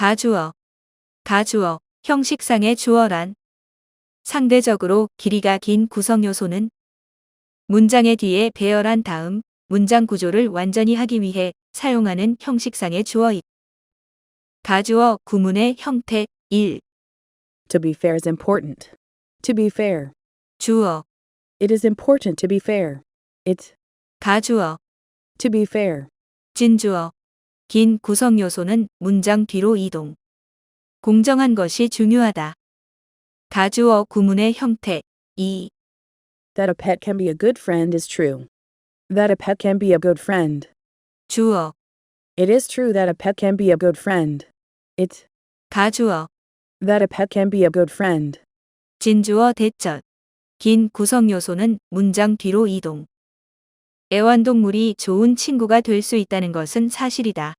가주어. 가주어. 형식상의 주어란 상대적으로 길이가 긴 구성 요소는 문장의 뒤에 배열한 다음 문장 구조를 완전히 하기 위해 사용하는 형식상의 주어입. 가주어 구문의 형태 1. To be fair is important. To be fair. 주어. It is important to be fair. It. 가주어. To be fair. 진주어. 긴 구성 요소는 문장 뒤로 이동. 공정한 것이 중요하다. 가주어 구문의 형태 2. That a pet can be a good friend is true. That a pet can be a good friend. 주어. It is true that a pet can be a good friend. It. 가주어. That a pet can be a good friend. 진주어 대절. 긴 구성 요소는 문장 뒤로 이동. 애완동물이 좋은 친구가 될 수 있다는 것은 사실이다.